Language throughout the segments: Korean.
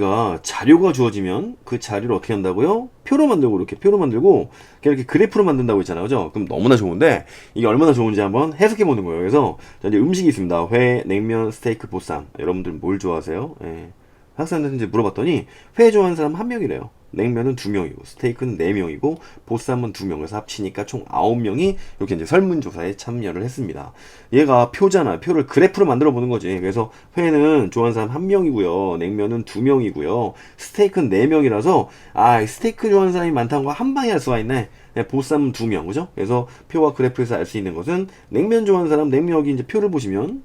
가 자료가 주어지면 그 자료를 어떻게 한다고요? 표로 만들고 이렇게 표로 만들고 이렇게 그래프로 만든다고 했잖아요. 그죠? 그럼 너무나 좋은데 이게 얼마나 좋은지 한번 해석해 보는 거예요. 그래서 자, 이제 음식이 있습니다. 회, 냉면, 스테이크, 보쌈. 여러분들 뭘 좋아하세요? 예. 학생들한테 이제 물어봤더니 회 좋아하는 사람 한 명이래요. 냉면은 두 명이고 스테이크는 네 명이고 보쌈은 두 명에서 합치니까 총 아홉 명이 이렇게 이제 설문조사에 참여를 했습니다. 얘가 표잖아. 표를 그래프로 만들어 보는 거지. 그래서 회는 좋아하는 사람 한 명이고요. 냉면은 두 명이고요. 스테이크는 네 명이라서 아 스테이크 좋아하는 사람이 많다는 거 한 방에 알 수가 있네. 네, 보쌈은 두 명, 그죠? 그래서 표와 그래프에서 알 수 있는 것은 냉면 좋아하는 사람 냉면 여기 이제 표를 보시면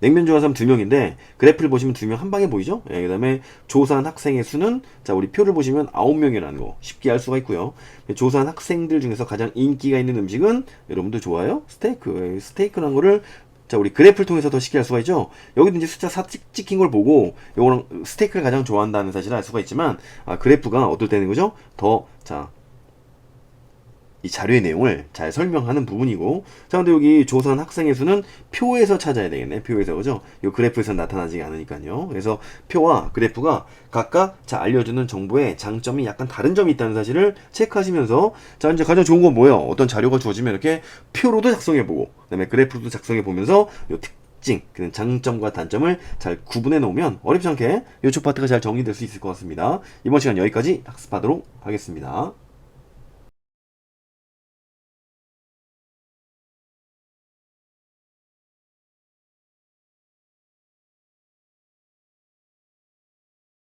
냉면 좋아하는 사람 두 명인데 그래프를 보시면 두 명 한 방에 보이죠? 예, 그 다음에 조사한 학생의 수는 자 우리 표를 보시면 아홉 명이라는 거 쉽게 알 수가 있고요. 조사한 학생들 중에서 가장 인기가 있는 음식은 여러분들 좋아요? 스테이크. 예, 스테이크라는 거를 자 우리 그래프를 통해서 더 쉽게 알 수가 있죠. 여기도 이제 숫자 4 찍, 찍힌 걸 보고 요거랑 스테이크를 가장 좋아한다는 사실을 알 수가 있지만 아, 그래프가 어떨 때는 그죠? 더 자 이 자료의 내용을 잘 설명하는 부분이고 자 근데 여기 조사한 학생의 수는 표에서 찾아야 되겠네. 표에서 그죠? 이 그래프에서 나타나지 않으니까요. 그래서 표와 그래프가 각각 자 알려주는 정보의 장점이 약간 다른 점이 있다는 사실을 체크하시면서 자 이제 가장 좋은 건 뭐예요? 어떤 자료가 주어지면 이렇게 표로도 작성해 보고 그 다음에 그래프로도 작성해 보면서 요 특징 그 장점과 단점을 잘 구분해 놓으면 어렵지 않게 요쪽 파트가 잘 정리될 수 있을 것 같습니다. 이번 시간 여기까지 학습하도록 하겠습니다